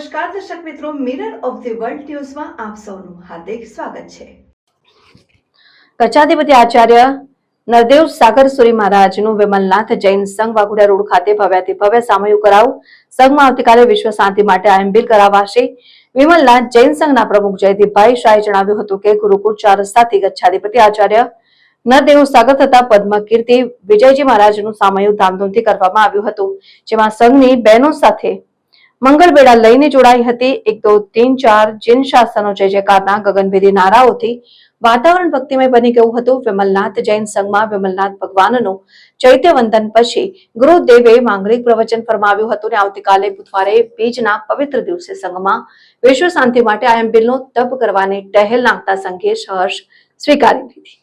નમસ્કાર, દર્શક મિત્રો મિરર ઓફ ધી વર્લ્ડ ન્યૂઝમાં આપ સૌનું હાર્દિક સ્વાગત છે. કચ્છાધિપતિ આચાર્ય નરદેવ સાગર સુરી મહારાજનું વિમલનાથ જૈન સંઘ વાઘોડિયા રોડ ખાતે ભવ્યાતિ ભવ્ય સામયું કરાવું. સંઘમાં આવતીકાલે વિશ્વ શાંતિ માટે આયંબિલ કરાવાશે. વિમલનાથ જૈન સંઘના પ્રમુખ જયદીપભાઈ શાહે જણાવ્યું હતું કે ગુરુકુળ ચાર રસ્તાથી કચ્છાધિપતિ આચાર્ય નરદેવ સાગર તથા પદ્મકીર્તિ વિજયજી મહારાજનું સામયું ધામધૂમથી કરવામાં આવ્યું હતું, જેમાં સંઘની બહેનો સાથે મંગળ બેડા લઈને જોડાઈ હતી. એક, દો, તીન, ચાર જૈન શાસનો જય જયકારના ગગનભેદી નારાઓથી વાતાવરણ ભક્તિમય બની ગયું હતું. વિમલનાથ જૈન સંઘમાં વિમલનાથ ભગવાનનું ચૈત્ય વંદન પછી ગુરુદેવે માંગલિક પ્રવચન ફરમાવ્યું હતું અને આવતીકાલે બુધવારે બીજના પવિત્ર દિવસે સંઘમાં વિશ્વ શાંતિ માટે આયમ બિલનો તપ કરવાની ટહેલ નાખતા સંઘે સહર્ષ સ્વીકારી લીધી.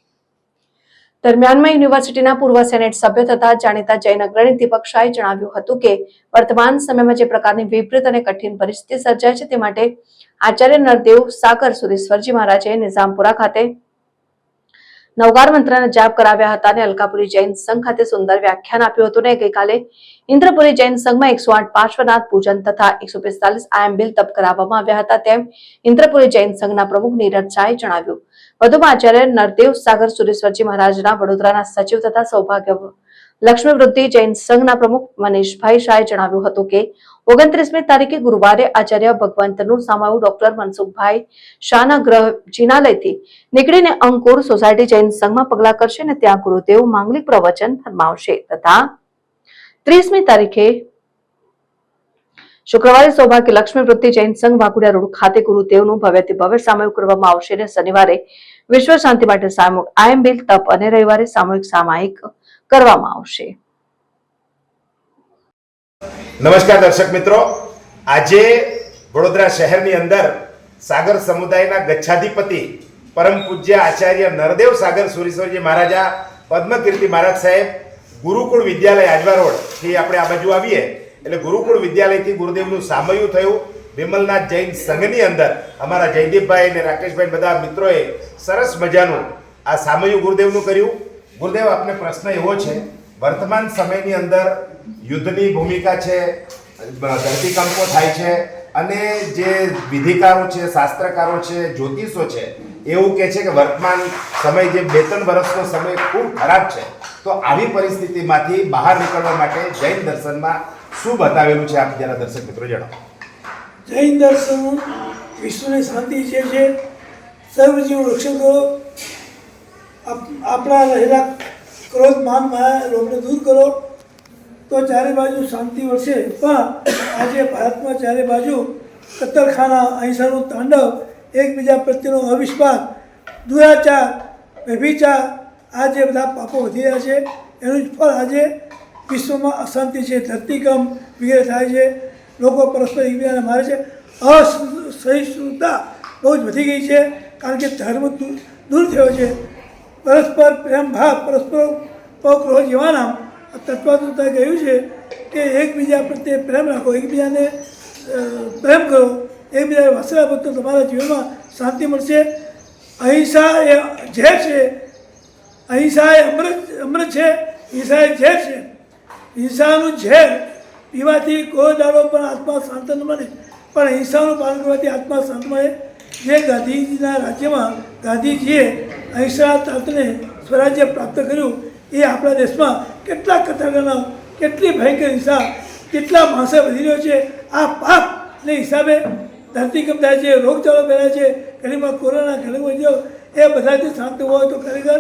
દરમિયાનમાં યુનિવર્સિટીના પૂર્વ સેનેટ સભ્ય તથા જાણીતા જૈન અગ્રણી દીપક શાહે જણાવ્યું હતું કે વર્તમાન સમયમાં જે પ્રકારની વિપરીત અને કઠિન પરિસ્થિતિ સર્જાય છે તે માટે આચાર્ય નરદેવ સાગર સુરેશ્વરજી મહારાજે નિઝામપુરા ખાતે નવકાર મંત્રના જાપ કરાવ્યા હતા અને અલકાપુરી જૈન સંઘ ખાતે સુંદર વ્યાખ્યાન આપ્યું હતું ને ગઈકાલે ઇન્દ્રપુરી જૈન સંઘમાં એકસો આઠ પાર્શ્વનાથ પૂજન તથા એકસો પિસ્તાલીસ આયંબિલ તપ કરાવવામાં આવ્યા હતા તેમ ઇન્દ્રપુરી જૈન સંઘના પ્રમુખ નીરજ શાહે જણાવ્યું. વધુમાં આચાર્ય નરદેવ સાગર સુરેશ્વરજી મહારાજના વડોદરાના સચિવ તથા સૌભાગ્ય લક્ષ્મી વૃદ્ધિ જૈન સંઘના પ્રમુખ મનીષભાઈ શાહે જણાવ્યું હતું કે, ઓગણત્રીસમી તારીખે ગુરુવારે આચાર્ય ભગવંતનું સામાવું ડોક્ટર મનસુખભાઈ શાહના ગ્રહ જીનાલયથી નીકળીને અંકુર સોસાયટી જૈન સંઘમાં પગલાં કરશે અને ત્યાં ગુરુદેવ માંગલિક પ્રવચન ફરમાવશે તથા ત્રીસમી તારીખે શુક્રવારે સૌભાગ્ય લક્ષ્મી વૃત્તિ જૈન સંઘ વાઘોડિયા રોડ ખાતે ગુરુદેવનું ભવ્યથી ભવ્ય સામૂહિક કરવામાં આવશે અને શનિવારે વિશ્વ શાંતિ માટે સામૂહિક આયમ બિલ, તપ અને રવિવારે સામૂહિક સામાયિક કરવામાં આવશે. નમસ્કાર દર્શક મિત્રો. આજે વડોદરા શહેરની અંદર સાગર સમુદાયના ગચ્છાધિપતિ પરમ પૂજ્ય આચાર્ય નરદેવ સાગર સુરેશ્વરજી મહારાજા, પદ્મકીર્તિ મહારાજ સાહેબ, ગુરુકુળ વિદ્યાલય આજવા રોડથી આપણે આ બાજુ આવીએ. એટલે ગુરુકુળ વિદ્યાલયથી ગુરુદેવનું સામયું થયું. વિમલનાથ જૈન સંઘની અંદર અમારા જયદીપભાઈ અને રાકેશભાઈ બધા મિત્રોએ સરસ મજાનું આ સામયું ગુરુદેવનું કર્યું. ગુરુદેવ, આપને પ્રશ્ન એવો છે, વર્તમાન સમયની અંદર યુદ્ધની ભૂમિકા છે, ધરતીકંપો થાય છે, અને જે વિધિકારો છે, શાસ્ત્રકારો છે, જ્યોતિષો છે, એવું કહે છે કે વર્તમાન સમય જે બે ત્રણ વર્ષનો સમય ખૂબ ખરાબ છે, તો આવી પરિસ્થિતિમાંથી બહાર નીકળવા માટે જૈન દર્શનમાં શું બતાવેલું છે, આપ જરા દર્શક મિત્રો જણાવો. જૈન દર્શન વિશ્વની શાંતિ ઈચ્છે છે સર્વજીવ આપ- આપણા રહેલા ક્રોધ માન માયા રોગને દૂર કરો. તો ચારે બાજુ શાંતિ વળશે પણ આજે ભારતમાં ચારે બાજુ કત્તરખાના અહિંસાનું તાંડવ, એકબીજા પ્રત્યેનો અવિશ્વાસ, દુરાચાર, વ્યભિચાર, આ જે બધા પાપો વધી રહ્યા છે, એનું જ ફળ આજે વિશ્વમાં અશાંતિ છે, ધરતીકંપ વગેરે થાય છે, લોકો પરસ્પર એકબીજાને મારે છે. અસહિષ્ણુતા બહુ જ વધી ગઈ છે, કારણ કે ધર્મ દૂર- દૂર થયો છે. પરસ્પર પ્રેમ, ભાવ, પરસ્પર પક્રોહ જીવાના તત્વાતુતા કહ્યું છે કે એકબીજા પ્રત્યે પ્રેમ રાખો, એકબીજાને પ્રેમ કરો, એકબીજાને વસરા આપો તમારા જીવનમાં શાંતિ મળશે. અહિંસા એ ઝેર છે. અહિંસા એ અમૃત અમૃત છે. હિંસા એ ઝેર છે. હિંસાનું ઝેર પીવાથી કોઈ દાડો પણ આત્મા શાંત ન બને. પણ હિંસાનું પાલન કરવાથી આત્મા શાંત મળે. જે ગાંધીજીના રાજ્યમાં ગાંધીજીએ અહિંસા તંત્રને સ્વરાજ્ય પ્રાપ્ત કર્યું. એ આપણા દેશમાં કેટલા કથાગના કેટલી ભયંકર હિંસા, કેટલા માણસો વધી રહ્યો છે. આ પાપને હિસાબે ધરતીકંપ થાય છે રોગચાળો ફેલાય છે ઘણીમાં કોરોના ઘણી વધ્યો એ બધાથી શાંત હોય તો ખરેખર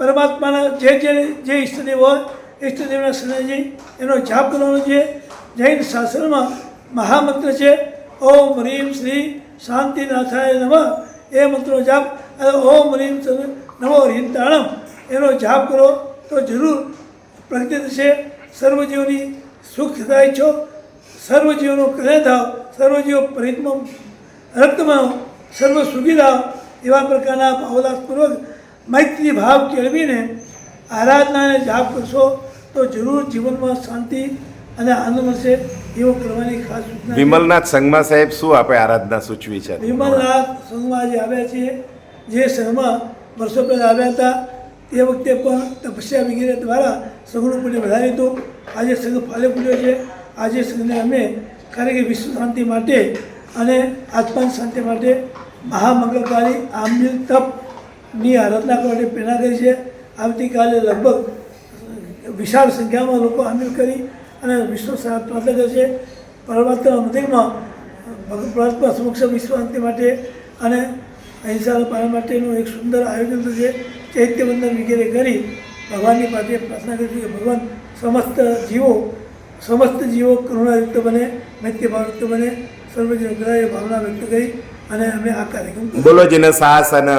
પરમાત્માના જે જે જે ઈષ્ટદેવ હોય, ઈષ્ટદેવના શરણજી એનો જાપ કરવાનો છે. જૈન શાસ્ત્રમાં મહામંત્ર છે, ઓમ હ્રીમ શ્રી શાંતિનાથાય નમઃ. એ મંત્રનો જાપ. ઓમ રીમ નમો હ્રીમ તાણમ. એનો જાપ કરો તો જરૂર પ્રગતિ થશે. સર્વજીવની સુખ થાય છો. સર્વજીવનો કલ્યાણ થાવ. સર્વજીવ પરિત્મ રક્તમાં સર્વ સુખી થાવ. એવા પ્રકારના ભાવલાસપૂર્વક મૈત્રી ભાવ કેળવીને આરાધનાને જાપ કરશો તો જરૂર જીવનમાં શાંતિ અને આનંદ મળશે એવો કરવાની ખાસ સૂચના વિમલનાથ સંઘમાં સાહેબ શું આપણે આરાધના સૂચવી છે? વિમલનાથ સંઘમાં જે આવ્યા છીએ જે સંઘમાં વર્ષો પહેલાં આવ્યા હતા તે વખતે પણ તપસ્યા વગેરે દ્વારા સંઘનું પુણ્ય વધાર્યું હતું. આજે સંઘ ફાલે પૂર્યો છે. આજે સંઘને અમે કારણ કે વિશ્વ શાંતિ માટે અને આત્માની શાંતિ માટે મહામંગળકારી આમિલ તપની આરાધના કરવા માટે પ્રેરણા કરી છે. આવતીકાલે લગભગ વિશાળ સંખ્યામાં લોકો આમિલ કરી અને વિશ્વ પ્રાર્થના કરે છે પરમાત્મા મંદિરમાં ભગવાન પરમાત્મા સમક્ષ વિશ્વાંતિ માટે અને અહિંસાના પાલન માટેનું એક સુંદર આયોજન થશે ચૈત્યવંદન વગેરે કરી ભગવાનની પાસે પ્રાર્થના કરી કે ભગવાન સમસ્ત જીવો સમસ્ત જીવો કરુણાયુક્ત બને મૈત્યભાવયુક્ત બને સર્વજીવ ગ્રહ ભાવના વ્યક્ત કરી અને અમે આ કાર્યક્રમ બોલો જેને શાસન